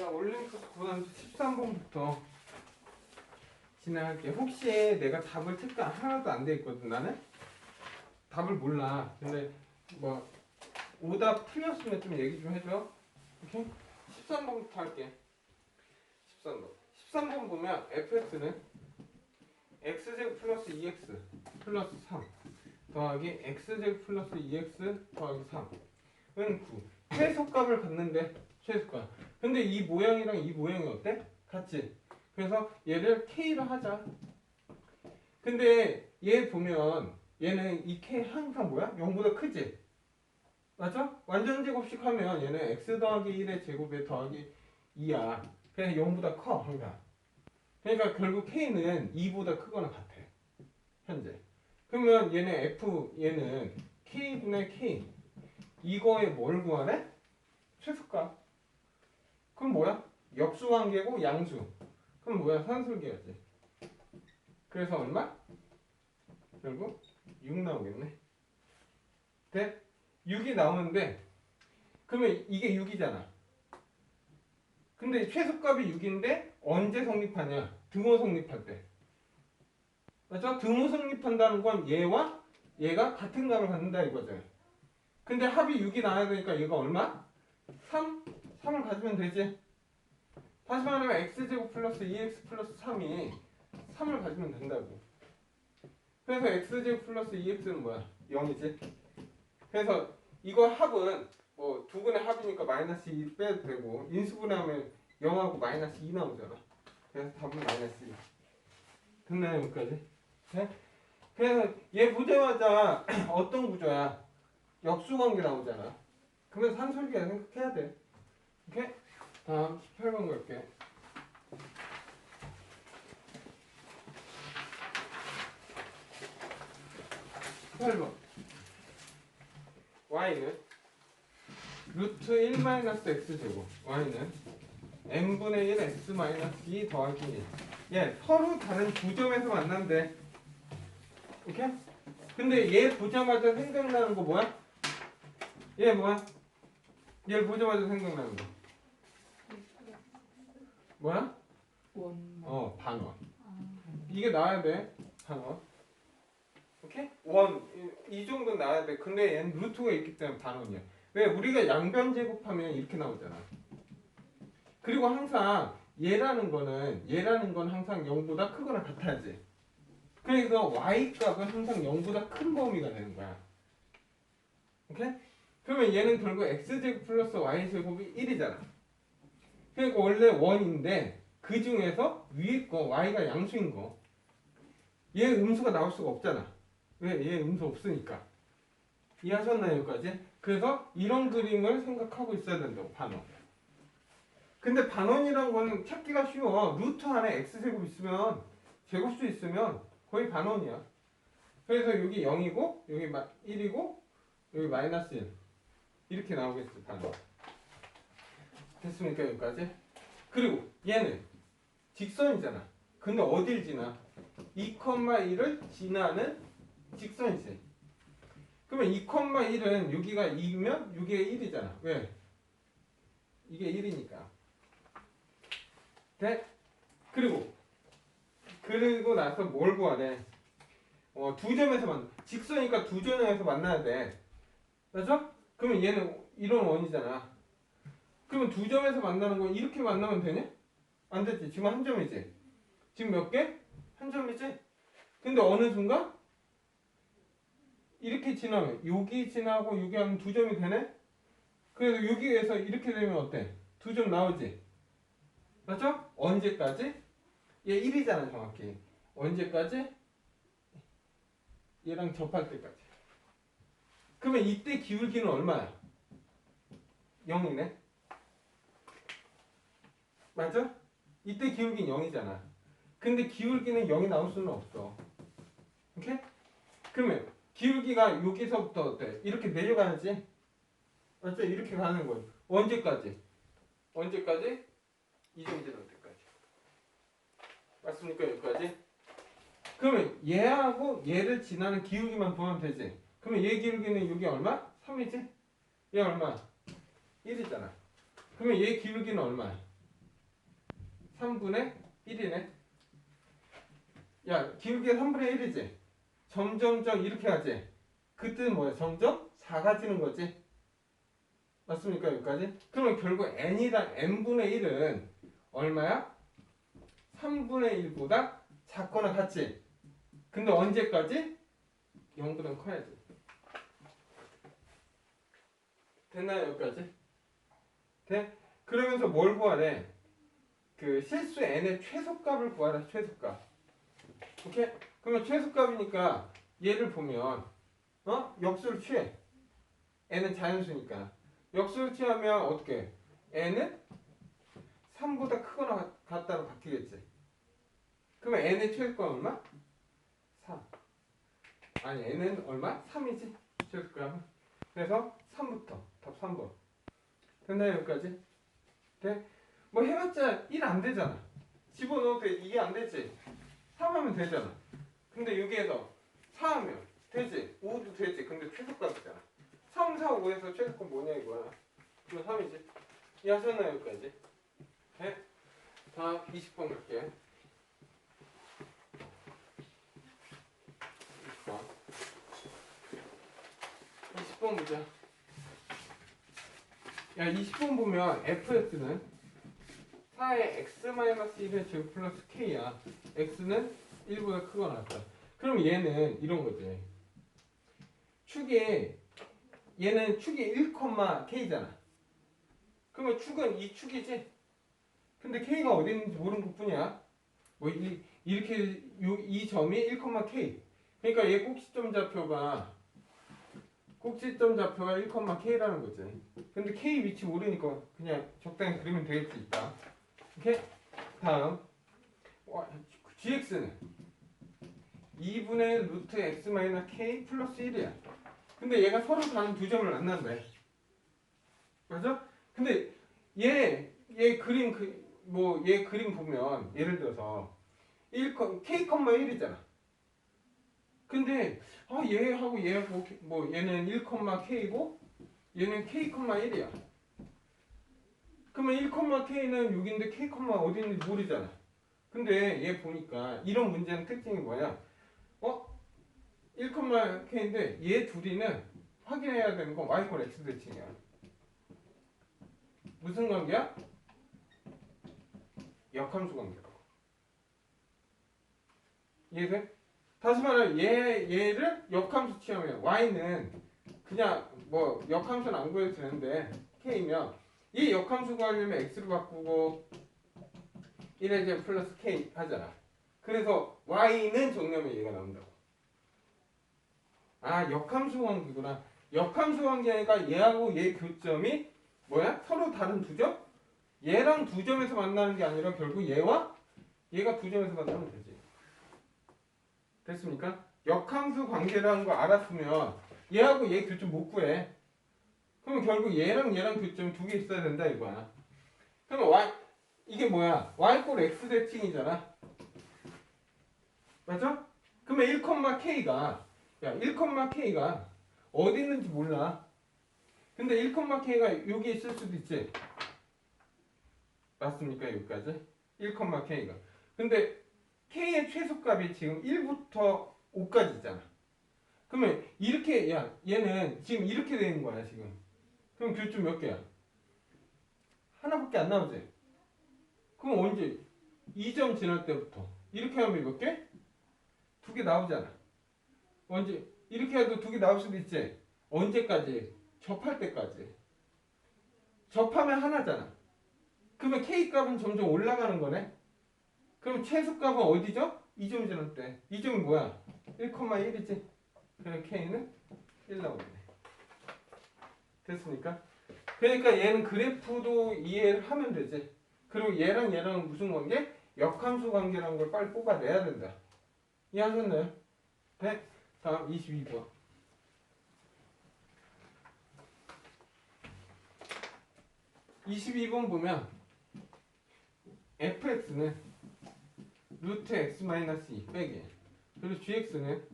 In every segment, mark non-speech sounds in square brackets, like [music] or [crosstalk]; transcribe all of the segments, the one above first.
자, 올림픽 고난 13번부터 진행할게. 혹시 내가 답을 체크 하나도 안 돼 있거든 나는 답을 몰라. 근데 뭐 오답 틀렸으면 좀 얘기 좀 해줘. 오케이? 13번부터 할게. 13번. 13번 보면 fx는 x제곱 플러스 2x 플러스 3 더하기 x제곱 플러스 2x 더하기 3은 9. 최소값을 갖는데 최소값. 근데 이 모양이랑 이 모양이 어때? 같지? 그래서 얘를 k로 하자. 근데 얘 보면 얘는 이 k 항상 뭐야? 0보다 크지? 맞아? 완전 제곱식 하면 얘는 x 더하기 1의 제곱에 더하기 2야. 그냥 0보다 커 항상. 그러니까 결국 k는 2보다 크거나 같아. 현재. 그러면 얘는 f 얘는 k분의 k 이거에 뭘 구하래? 최소값. 그럼 뭐야? 역수 관계고 양수. 그럼 뭐야? 산술계였지. 그래서 얼마? 결국 6 나오겠네. 돼? 6이 나오는데 그러면 이게 6이잖아. 근데 최소값이 6인데 언제 성립하냐? 등호 성립할 때. 맞죠? 등호 성립한다는 건 얘와 얘가 같은 값을 갖는다 이거죠. 근데 합이 6이 나와야 되니까 얘가 얼마? 3? 3을 가지면 되지. 다시 말하면 x제곱 플러스 2x 플러스 3이 3을 가지면 된다고. 그래서 x제곱 플러스 2x는 뭐야? 0이지. 그래서 이거 합은 뭐 두 근의 합이니까 마이너스 2 빼도 되고 인수분해하면 0하고 마이너스 2 나오잖아. 그래서 답은 마이너스 2. 됐나요 여기까지? 네? 그래서 얘 보자마자 [clears throat] 어떤 구조야? 역수관계 나오잖아. 그러면 산술기야 생각해야 돼. 오케이? 다음 18번 갈게. 18번. y는 루트 1 마이너스 x 제곱. y는 n분의 1 x 마이너스 2 더하기 1. 예, 서로 다른 두 점에서 만난대. 오케이? 근데 얘 보자마자 생각나는 거 뭐야? 얘 뭐야? 얘를 보자마자 생각나는 거. 뭐야? 원. 어, 반원. 이게 나와야 돼. 반원. 오케이? 원. 이, 이 정도 나와야 돼. 근데 얘는 루트가 있기 때문에 반원이야. 왜? 우리가 양변 제곱하면 이렇게 나오잖아. 그리고 항상 얘라는 거는 얘라는 건 항상 0보다 크거나 같아야지. 그래서 y 값은 항상 0보다 큰 범위가 되는 거야. 오케이? 그러면 얘는 결국 x제곱 플러스 y제곱이 1이잖아. 그러니까 원래 1인데 그 중에서 위에 거 y가 양수인 거. 얘 음수가 나올 수가 없잖아. 왜? 얘 음수 없으니까. 이해하셨나요, 여기까지? 그래서 이런 그림을 생각하고 있어야 된다고, 반원. 근데 반원이란 거는 찾기가 쉬워. 루트 안에 x제곱 있으면, 제곱수 있으면 거의 반원이야. 그래서 여기 0이고, 여기 1이고, 여기 마이너스 1. 이렇게 나오겠어, 반원. 됐습니까, 여기까지? 그리고 얘는 직선이잖아. 근데 어딜 지나? 2,1을 지나는 직선이지. 그러면 2,1은 여기가 2면 여기가 1이잖아. 왜? 이게 1이니까. 돼? 그리고 그리고 나서 뭘 구하래? 어, 두 점에서 만 직선이니까 두 점에서 만나야 돼. 맞죠? 그러면 얘는 이런 원이잖아. 그러면 두 점에서 만나는 건 이렇게 만나면 되냐? 안 되지. 지금 한 점이지. 지금 몇 개? 한 점이지. 근데 어느 순간 이렇게 지나면 여기 지나고 여기 하면 두 점이 되네. 그래서 여기에서 이렇게 되면 어때? 두 점 나오지. 맞죠? 언제까지? 얘 1이잖아 정확히. 언제까지? 얘랑 접할 때까지. 그러면 이때 기울기는 얼마야? 0이네. 맞죠? 이때 기울기는 0이잖아. 근데 기울기는 0이 나올 수는 없어. 오케이? 그러면 기울기가 여기서부터 어때? 이렇게 내려가야지. 맞죠? 이렇게 가는 거예요. 언제까지? 언제까지? 이점 지날 때까지. 맞습니까? 여기까지? 그러면 얘하고 얘를 지나는 기울기만 보면 되지. 그러면 얘 기울기는 여기 얼마? 3이지? 얘 얼마? 1이잖아. 그러면 얘 기울기는 얼마야? 3분의 1이네. 야, 기울기가 3분의 1이지. 점점점 이렇게 하지. 그 뜻은 뭐야? 점점 작아지는 거지. 맞습니까? 여기까지? 그러면 결국 n이랑 n분의 1은 얼마야? 3분의 1보다 작거나 같지. 근데 언제까지? 0보다 커야지. 됐나요? 여기까지? 돼? 그러면서 뭘 구하래? 그 실수 n의 최소값을 구하라. 최소값. 오케이? 그러면 최소값이니까 얘를 보면 어? 역수를 취해. n은 자연수니까. 역수를 취하면 어떻게? n은 3보다 크거나 같다로 바뀌겠지. 그러면 n의 최소값 얼마? 3. 아니 n은 얼마? 3이지. 최소값은. 그래서 3부터 답 3번. 됐나요 여기까지? 돼? 뭐 해봤자 1안 되잖아. 집어넣어도 돼. 이게 안 되지. 3하면 되잖아. 근데 여기에서 4하면 되지. 5도 되지. 근데 최소값이잖아. 3, 4, 5에서 최소값 뭐냐 이거야. 그럼 3이지. 이해하셨나요 여기까지? 네? 다음 20번 갈게. 20번. 20번 보자. 야, 20번 보면 fx는 4의 x-1의 제곱 플러스 k야. x는 1보다 크거나 같다. 그럼 얘는 이런 거지. 축이 얘는 축이 1,k잖아. 그러면 축은 이 축이지. 근데 k가 어디 있는지 모르는 것뿐이야. 뭐 이, 이렇게 요, 이 점이 1,k. 그러니까 얘 꼭지점 좌표가 꼭지점 좌표가 1,k라는 거지. 근데 k 위치 모르니까 그냥 적당히 그리면 되겠지 있다. 오케이? 다음 와, gx는 2분의 루트 x 마이너스 k 플러스 1이야. 근데 얘가 서로 다른 두 점을 만난대. 맞아? 근데 얘, 얘 그림 그, 뭐, 얘 그림 보면 예를 들어서 1, k, 1이잖아. 근데 아, 얘하고 얘하고 뭐 얘는 1,k고 얘는 k, 1이야. 그러면 1,k는 6인데 k, 어디 있는지 모르잖아. 근데 얘 보니까 이런 문제는 특징이 뭐야? 어? 1,k인데 얘 둘이는 확인해야 되는 건 y 권 x 대칭이야. 무슨 관계야? 역함수 관계라고. 이해돼? 다시 말하면 얘 얘를 역함수 취하면 y는 그냥 뭐 역함수는 안 구해도 되는데 k면 이 역함수 구하려면 x로 바꾸고 1의 제곱 플러스 k 하잖아. 그래서 y는 정리하면 얘가 나온다고. 아 역함수 관계구나. 역함수 관계니까 얘하고 얘 교점이 뭐야? 서로 다른 두 점? 얘랑 두 점에서 만나는 게 아니라 결국 얘와 얘가 두 점에서 만나면 되지. 됐습니까? 역함수 관계라는 거 알았으면 얘하고 얘 교점 못 구해. 그러면 결국 얘랑 얘랑 교점 두개 있어야 된다 이거야. 그러면 y 이게 뭐야? y 꼴 x 대칭이잖아. 맞아? 그러면 1,k가 야 1,k가 어디 있는지 몰라. 근데 1,k가 여기 있을 수도 있지. 맞습니까? 여기까지? 1,k가. 근데 k의 최소값이 지금 1부터 5까지 있잖아. 그러면 이렇게 야 얘는 지금 이렇게 되는 거야 지금. 그럼 교점 몇 개야? 하나밖에 안 나오지. 그럼 언제? 2점 지날 때부터 이렇게 하면 몇 개? 두 개 나오잖아. 언제? 이렇게 해도 두 개 나올 수도 있지. 언제까지? 접할 때까지. 접하면 하나잖아. 그러면 K 값은 점점 올라가는 거네. 그럼 최소 값은 어디죠? 2점 지날 때. 2점이 뭐야? 1,1이지. 그럼 K는 1 나오네. 됐습니까? 그러니까 얘는 그래프도 이해를 하면 되지. 그리고 얘랑 얘랑 무슨 관계? 역함수 관계라는 걸 빨리 뽑아내야 된다. 이해하셨나요? 네? 다음 22번. 22번 보면 fx는 루트 x 마이너스 2 빼기 그리고 gx는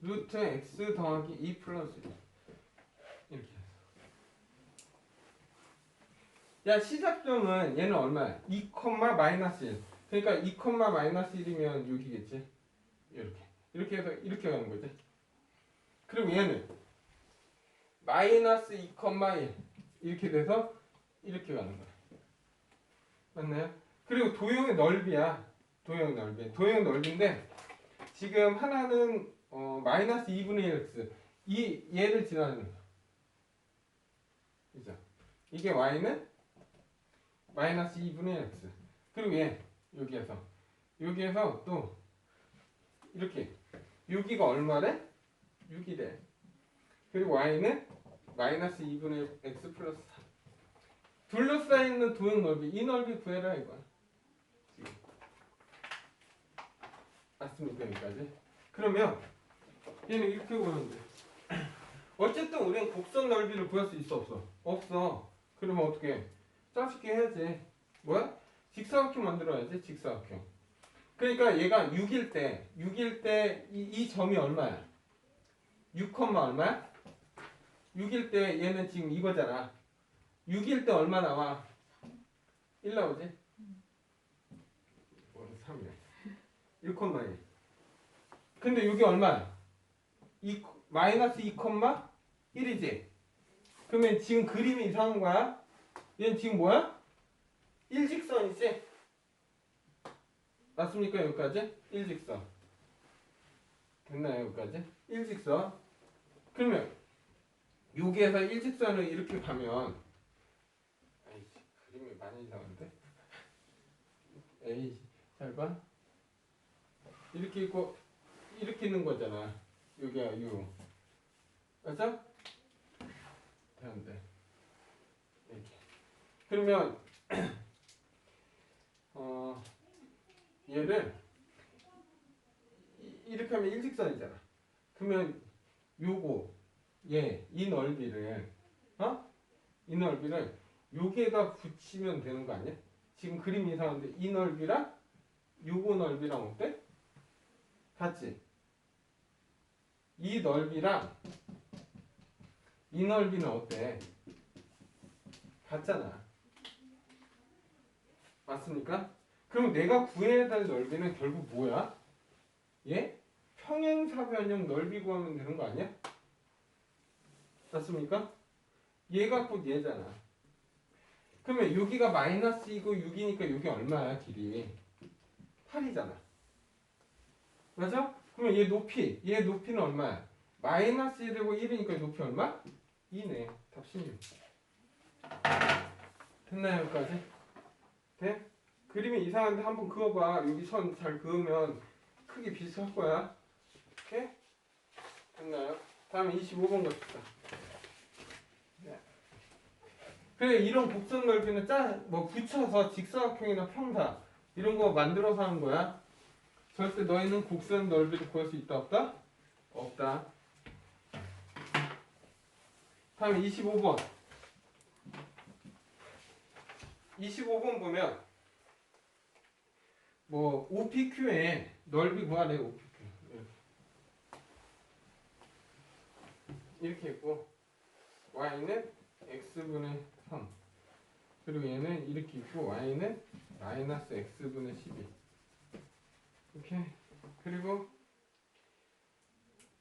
루트 x 더하기 2 플러스 1 이렇게 해서 야 시작점은 얘는 얼마야? 2, 마이너스 1. 그러니까 2, 마이너스 1이면 6이겠지. 이렇게. 이렇게 해서 이렇게 가는 거지. 그리고 얘는 마이너스 2, 1 이렇게 돼서 이렇게 가는 거야. 맞나요? 그리고 도형의 넓이야. 도형 넓이. 도형 넓이인데 지금 하나는 어, 마이너스 2분의 1x 이 얘를 지나는 거야. 그죠? 이게 y는 마이너스 2분의 x 그리고 얘 여기에서 여기에서 또 이렇게 여기가 얼마래? 6이래 그리고 y는 마이너스 2분의 x 플러스 3 둘러싸여있는 도형 넓이 이 넓이 구해라 이거야 지금 맞습니까 여기까지? 그러면 얘는 이렇게 돼 [clears throat] 어쨌든 우리는 곡선 넓이를 구할 수 있어 없어? 없어 그러면 어떻게 해? 짜집게 해야지 뭐야? 직사각형 만들어야지 직사각형 그러니까 얘가 6일 때 6일 때이 점이 얼마야? 6, 얼마야? 6일 때 얘는 지금 이거잖아 6일 때 얼마 나와? 1 나오지? 뭐 3이야 1, 1 근데 여기 얼마야? 2, 마이너스 2, 1이지? 그러면 지금 그림이 이상한 거야? 얘는 지금 뭐야? 일직선이지? 맞습니까 여기까지? 일직선 됐나요 여기까지? 일직선 그러면 여기에서 일직선을 이렇게 가면 아이씨 그림이 많이 이상한데? 에이 잘 봐 이렇게 있고 이렇게 있는 거잖아 여기야 유 맞아? 되는데 그러면 [clears throat] 어 얘를 이- 이렇게 하면 일직선이잖아 그러면 요거 얘이 넓이를 어? 이 넓이를 여기에다 붙이면 되는 거 아니야? 지금 그림이 이상한데 이 넓이랑 요거 넓이랑 어때? 같지? 이 넓이랑 이 넓이는 어때? 같잖아. 맞습니까? 그럼 내가 구해야 될 넓이는 결국 뭐야? 예? 평행사변형 넓이 구하면 되는 거 아니야? 맞습니까? 얘가 곧 얘잖아. 그러면 여기가 마이너스 2고 6이니까 여기 얼마야 길이? 8이잖아. 맞아? 그러면 얘 높이, 얘 높이는 얼마야? 마이너스 1이고 1이니까 높이 얼마? 2네. 답 16. 됐나요, 여기까지? 돼? 그림이 이상한데 한번 그어봐. 여기 선 잘 그으면 크기 비슷할 거야. 오케이? 됐나요? 다음에 25번 갑시다. 네. 그래, 이런 곡선 넓이는 짜, 뭐 붙여서 직사각형이나 평사 이런 거 만들어서 하는 거야. 절대 너희는 곡선 넓이를 구할 수 있다 없다? 없다. 다음에 25번. 25번 보면 뭐 OPQ의 넓이 구하래 OPQ. 이렇게. 있고 y는 x분의 3 그리고 얘는 이렇게 있고 y는 마이너스 x분의 12 이렇게 그리고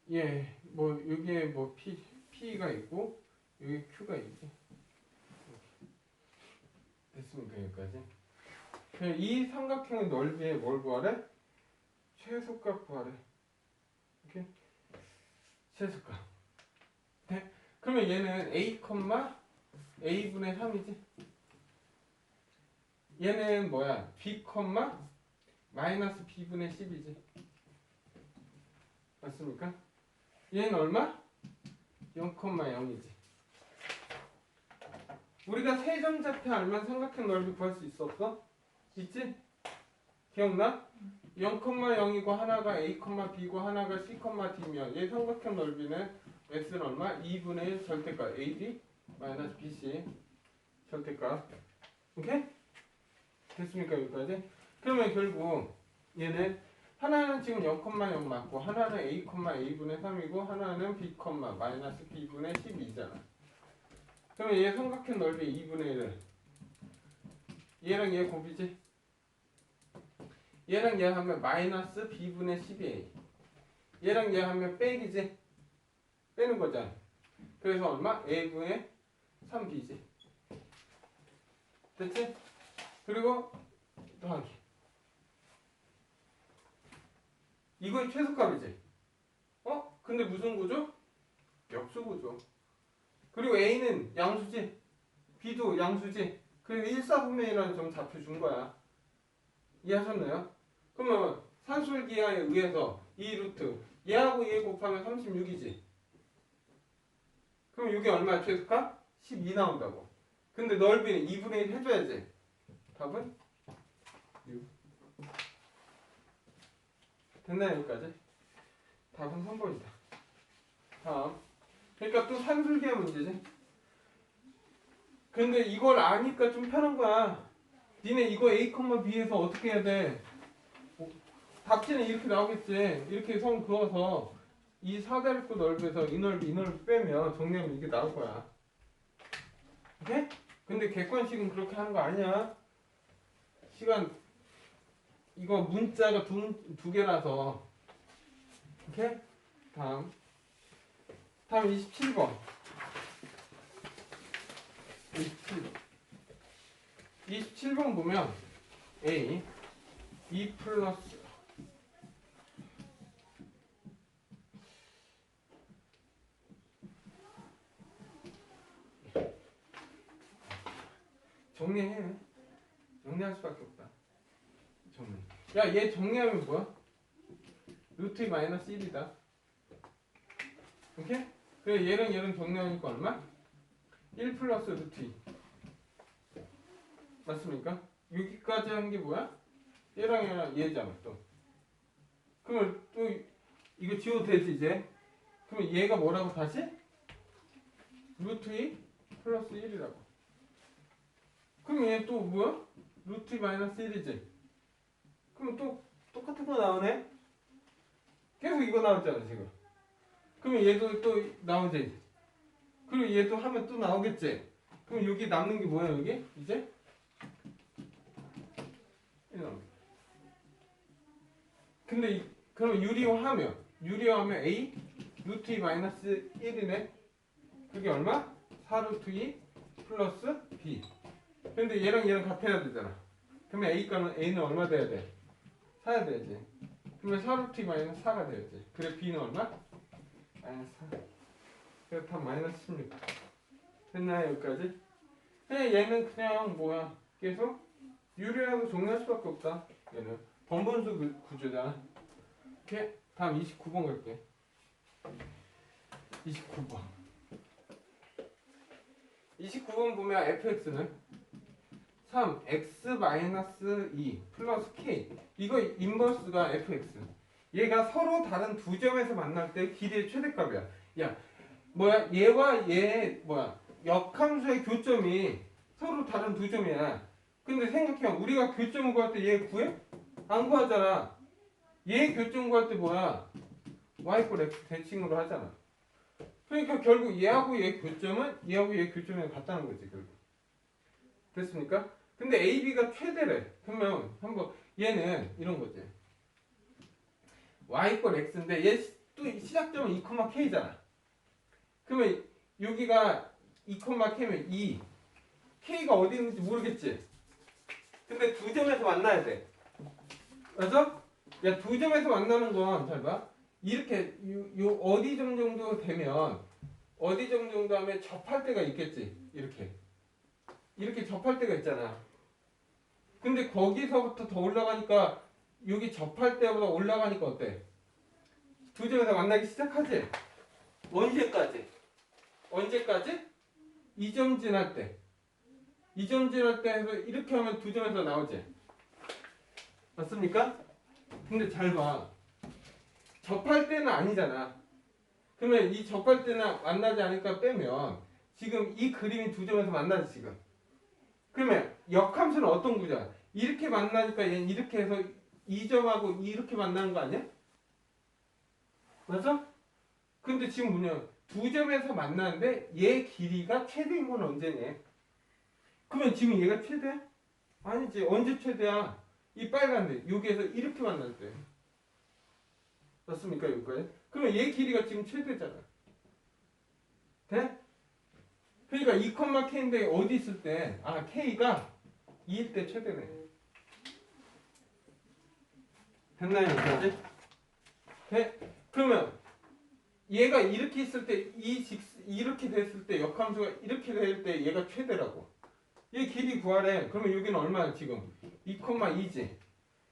예, 뭐 여기에 뭐 P, P가 있고 여기 Q가 있지. 됐습니까 여기까지? 이 삼각형의 넓이에 뭘 구하래? 최소값 구하래. 이렇게 최소값. 네? 그러면 얘는 A, A분의 3이지. 얘는 뭐야? B, 마이너스 B분의 10이지. 맞습니까? 얘는 얼마? 0,0이지. 우리가 세점좌표 알면 삼각형 넓이 구할 수 있어 없어? 있지? 기억나? 0,0이고 하나가 A, B고 하나가 C, D면 얘 삼각형 넓이는 x는 얼마? 2분의 1 절대값 AD BC 절대값 오케이? 됐습니까 여기까지? 그러면 결국 얘는 하나는 지금 0,0 맞고 하나는 A, A분의 3이고 하나는 B, 마이너스 B분의 12잖아. 그러면 얘 삼각형 넓이 2분의 1을 얘랑 얘 곱이지. 얘랑 얘 하면 마이너스 b분의 12a. 얘랑 얘 하면 빼기지. 빼는 거잖아. 그래서 얼마? a분의 3b지. 됐지? 그리고 더하기. 이건 최소값이지. 어? 근데 무슨 구조? 역수 구조. 그리고 a는 양수지. b도 양수지. 그리고 1사분면이라는 점 잡혀 준 거야. 이해하셨나요? 그러면 산술기하에 의해서 이 루트 얘하고 얘 곱하면 36이지. 그럼 이게 얼마야 최소값? 12 나온다고. 근데 넓이는 2분의 1 해줘야지. 답은 6. 됐나요 여기까지? 답은 3번이다. 다음. 그러니까 또 산술기의 문제지. 근데 이걸 아니까 좀 편한 거야. 니네 이거 A, B에서 어떻게 해야 돼? 어, 답지는 이렇게 나오겠지. 이렇게 선 그어서 이 사다리꼴 넓이에서 이 넓이, 이 넓이 빼면 정리하면 이게 나올 거야. 오케이? 근데 객관식은 그렇게 하는 거 아니야. 시간 이거 문자가 두, 두 개라서 오케이? 다음 다음 27번. 27번. 27번 보면 A 2 플러스 정리해. 정리할 수밖에 없다. 정리. 야얘 정리하면 뭐야? 루트 마이너스 1이다. 오케이? 그래 얘랑 얘랑 정리하니까 얼마? 1 플러스 루트 2 맞습니까? 여기까지 한 게 뭐야? 얘랑 얘랑 얘잖아 또. 그러면 또 이거 지워도 되지 이제? 그러면 얘가 뭐라고 다시? 루트 2 플러스 1이라고. 그럼 얘 또 뭐야? 루트 2 마이너스 1이지? 그럼 또 똑같은 거 나오네? 계속 이거 나왔잖아 지금. 그러면 얘도 또 나오지? 그리고 얘도 하면 또 나오겠지? 그럼 여기 남는 게 뭐야 여기? 이제? 근데 이- 그럼 유리화하면 유리화하면 a 루트 2 마이너스 1이네. 그게 얼마? 4 루트 2 플러스 b. 근데 얘랑 얘랑 같아야 되잖아. 그러면 a 값은 a는 얼마 돼야 돼? 4야 돼야지. 그러면 4 루트 2 마이너스 4가 돼야지. 그래 b는 얼마? 마이너스 4. 그래서 답 마이너스 16. 됐나요 여기까지? 그냥 얘는 그냥 뭐야 계속 유리하고 정리할 수밖에 없다. 얘는 번분수 구- 구조잖아. 오케이. 다음 29번 갈게. 29번. 29번 보면 fx는 3 x 마이너스 2 플러스 k 이거 인버스가 fx 얘가 서로 다른 두 점에서 만날 때 길이의 최대값이야. 야 뭐야? 얘와 얘 뭐야? 역함수의 교점이 서로 다른 두 점이야. 근데 생각해 우리가 교점을 구할 때 얘 구해? 안 구하잖아. 얘 교점 구할 때 뭐야? y 꼴 x 대칭으로 하잖아. 그러니까 결국 얘하고 얘 교점은 얘하고 얘 교점이 같다는 거지 결국. 됐습니까? 근데 AB가 최대래. 그러면 한번 얘는 이런 거지 y 꼴 x인데 얘 또 시작점은 2,k잖아 그러면 여기가 2,k면 2 k가 어디 있는지 모르겠지 근데 두 점에서 만나야 돼 맞아? 야 두 점에서 만나는 건 잘 봐. 이렇게 요, 요 어디 점 정도 되면 어디 점 정도 하면 접할 때가 있겠지. 이렇게 이렇게 접할 때가 있잖아. 근데 거기서부터 더 올라가니까 여기 접할 때보다 올라가니까 어때? 두 점에서 만나기 시작하지. 언제까지? 언제까지? 이 점 지날 때. 이 점 지날 때 해서 이렇게 하면 두 점에서 나오지. 맞습니까? 근데 잘 봐. 접할 때는 아니잖아. 그러면 이 접할 때는 만나지 않으니까 빼면 지금 이 그림이 두 점에서 만나지 지금. 그러면 역함수는 어떤 구조야? 이렇게 만나니까 얘는 이렇게 해서 이 점하고 이렇게 만나는 거 아니야? 맞아? 근데 지금 뭐냐? 두 점에서 만나는데 얘 길이가 최대인 건 언제니? 그러면 지금 얘가 최대야? 아니지 언제 최대야? 이 빨간데 여기에서 이렇게 때 맞습니까 여기까지? 그러면 얘 길이가 지금 최대잖아 돼? 그러니까 2, k인데 어디 있을 때 아 k가 2일 때 최대네 됐나요 여기까지? 돼? 그러면 얘가 이렇게 있을 때 이직 이렇게 됐을 때 역함수가 이렇게 될 때 얘가 최대라고. 얘 길이 구하래. 그러면 여기는 얼마야 지금? 2,2지.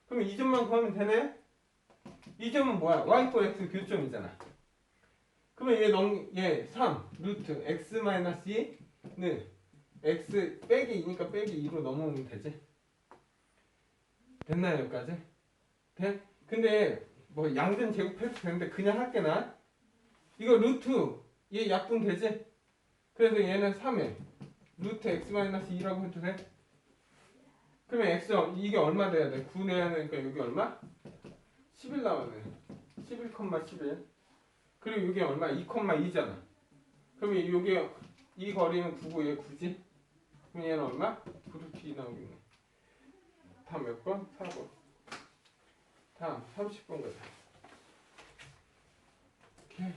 그러면 이 점만 구하면 되네? 이 점은 뭐야? y 꼴 x 교점이잖아. 그러면 얘 넘, 얘 3, 루트 x 마이너스 2는 x 빼기 2니까 빼기 2로 넘어오면 되지? 됐나요 여기까지? 돼? 근데 뭐 양변 제곱해도 되는데 그냥 할게 나 이거 루트 얘 약분 되지? 그래서 얘는 3에 루트 x 마이너스 2라고 해도 돼? 그러면 x 이게 얼마 돼야 돼? 9 내야 되니까 여기 얼마? 11 나왔네 11,11 그리고 여기 얼마? 2,2잖아 그러면 여기 이 거리는 9고 얘 9지? 그럼 얘는 얼마? 9루트 2 나오겠네 다음 몇 번? 4번 다음 30번 가자. 오케이.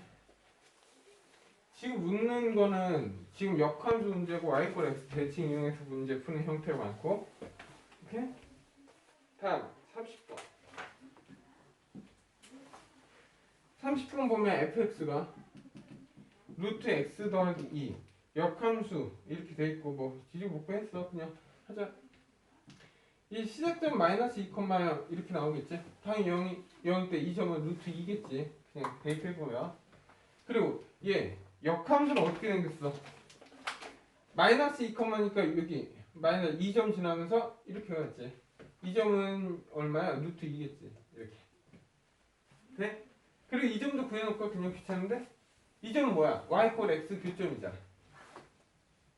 지금 묻는 거는 지금 역함수 문제고 y꼴 x 대칭 이용해서 문제 푸는 형태가 많고. 오케이? 다음 30번. 30번 보면 fx가 루트 x 더하기 2 역함수 이렇게 돼 있고 뭐 뒤지고 볶고 했어. 그냥 하자 이 시작점 마이너스 2, 이렇게 나오겠지? 당연히 0이 0일 때 이 점은 루트 2겠지? 그냥 대입해보면. 그리고 얘 역함수는 어떻게 생겼어? 마이너스 2,니까 여기 마이너스 2점 지나면서 이렇게 갔지. 이 점은 얼마야? 루트 2겠지. 이렇게. 네? 그리고 이 점도 구해놓고 그냥 귀찮은데? 이 점은 뭐야? y 콜 x 교점이잖아.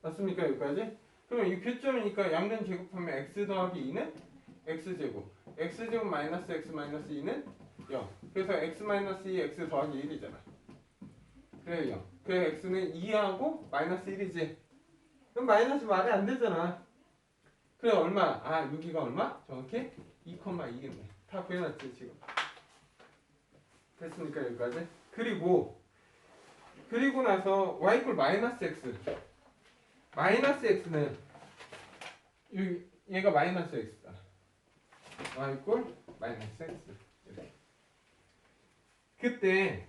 맞습니까? 여기까지? 그러면 이 교점이니까 양변 제곱하면 x 더하기 2는 x제곱 x제곱 마이너스 x 마이너스 2는 0 그래서 x 마이너스 2 x 더하기 1이잖아. 그래 0 그래 x는 2하고 마이너스 1이지. 그럼 마이너스 말이 안 되잖아. 그래 얼마? 아 여기가 얼마? 정확히 2,2겠네. 다 구해놨지 지금. 됐습니까 여기까지? 그리고 그리고 나서 y 꼴 마이너스 x 마이너스 x는 여기 얘가 마이너스 x다 y 꼴 마이너스 x 이렇게 그때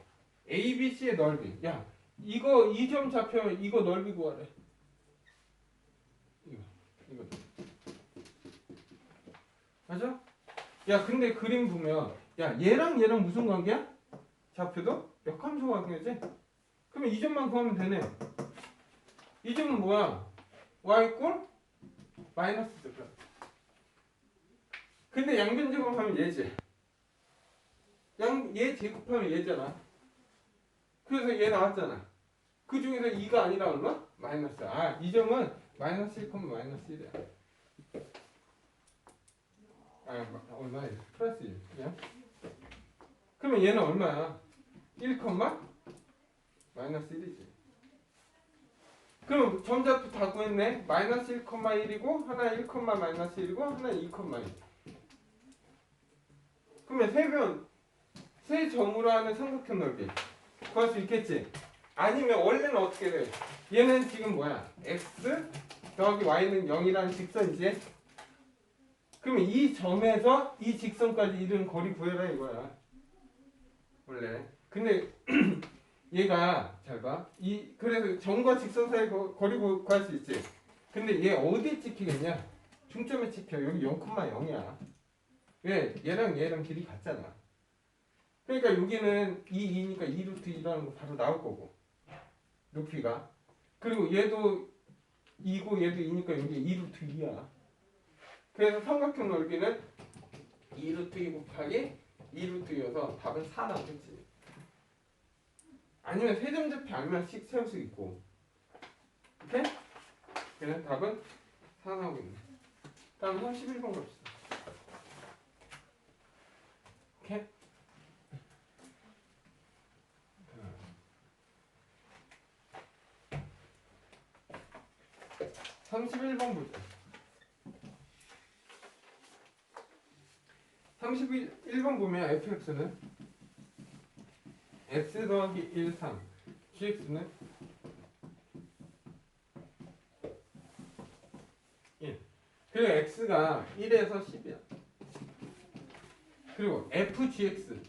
a, b, c의 넓이 야 이거 이 점 잡혀면 이거 넓이 구하래 이거 이거 맞아? 야 근데 그림 보면 야 얘랑 얘랑 무슨 관계야? 좌표도 역함수 관계지? 그러면 이 점만 구하면 되네. 이 점은 뭐야? y 꼴 마이너스 제곱. 근데 양변 제곱하면 얘지. 양 얘 제곱하면 얘잖아. 그래서 얘 나왔잖아. 그 중에서 2가 아니라 얼마? 마이너스. 아, 이 점은 마이너스 1, 마이너스 1이야. 아, 마- 얼마야? 플러스 1. 그냥? 그러면 얘는 얼마야? 1, 마이너스 1이지. 그럼 점자표 다 구했네. 마이너스 1, 1이고 하나 1, 마이너스 1이고 하나 2, 1. 그러면 세 변, 세 점으로 하는 삼각형 넓이 구할 수 있겠지? 아니면 원래는 어떻게 돼? 얘는 지금 뭐야? x 더하기 y는 0이라는 직선이지? 그러면 이 점에서 이 직선까지 이른 거리 구해라 이거야. 원래. 근데 [clears throat] 얘가 잘 봐. 이 그래서 점과 직선 사이 거- 거리 구- 구할 수 있지. 근데 얘 어디에 찍히겠냐? 중점에 찍혀. 여기 0,0이야. 왜? 얘랑 얘랑 길이 같잖아. 그러니까 여기는 2, 2니까 2루트 2라는 거 바로 나올 거고. 높이가. 그리고 얘도 2고 얘도 2니까 여기 2루트 2야. 그래서 삼각형 넓이는 2루트 2 곱하기 2루트 2여서 답은 4 나오겠지. 아니면 세점잡이 아니면 식 세울 수 있고. 오케이? 그래서 답은 4 나오겠네. 다음 31번 갑시다. 오케이? 31번 보자. 31번 보면 fx는 x 더하기 1, 3 gx는 1 그리고 x가 1에서 10이야. 그리고 fgx.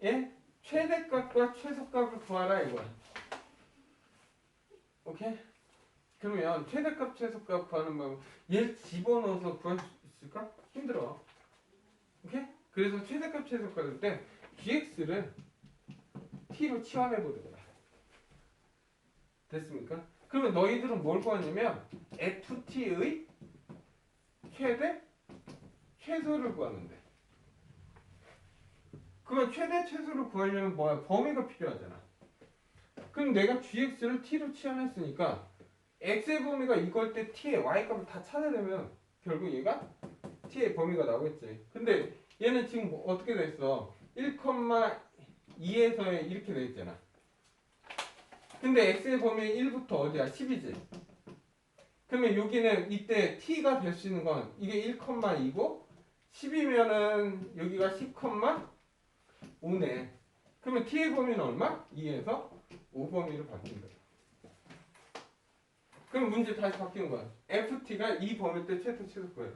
의 최대값과 최소값을 구하라 이거야. 오케이? 그러면 최대값 최소값 구하는 방법. 얘 집어넣어서 구할 수 있을까? 힘들어. 오케이? 그래서 최대값 최소값일 때 gx를 t로 치환해 거야 됐습니까? 그러면 너희들은 뭘 구하냐면 ft의 최대 최소를 구하는데. 그러면 최대 최소를 구하려면 뭐야? 범위가 필요하잖아. 그럼 내가 gx를 t로 치환했으니까 x의 범위가 이걸 때 t의 y값을 다 찾아내면 결국 얘가 t의 범위가 나오겠지. 근데 얘는 지금 뭐 어떻게 됐어 1,2에서의 이렇게 돼 있잖아. 근데 x의 범위 1부터 어디야? 10이지. 그러면 여기는 이때 t가 될 수 있는 건 이게 1,2고 10이면은 여기가 10,5네. 그러면 t의 범위는 얼마? 2에서 5 범위로 바뀐 거야. 그럼 문제 다시 바뀌는 거야. Ft가 이 범위 때 최대 최소 구해라.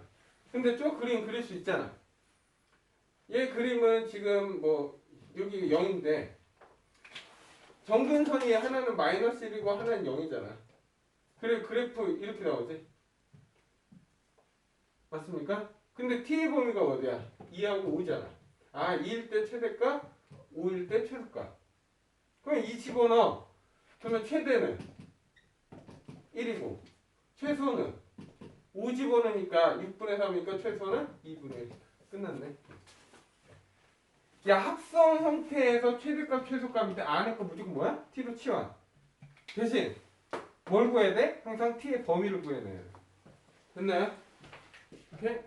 근데 저 그림 그릴 수 있잖아 얘 그림은 지금 뭐 여기 0인데 정근선이 하나는 마이너스 1이고 하나는 0이잖아. 그래 그래프 이렇게 나오지? 맞습니까? 근데 t의 범위가 어디야? 2하고 5잖아. 아 2일 때 최대값 5일 때 최소값 그럼 2 집어넣어. 그러면 최대는 1이고 최소는 5 집어넣으니까 6분의 3이니까 최소는 2분의 1 끝났네 야 합성 형태에서 최대값 최소값인데 안에 거 무조건 뭐야? t로 치환 대신 뭘 구해야 돼? 항상 t의 범위를 구해야 돼 됐나요? 오케이?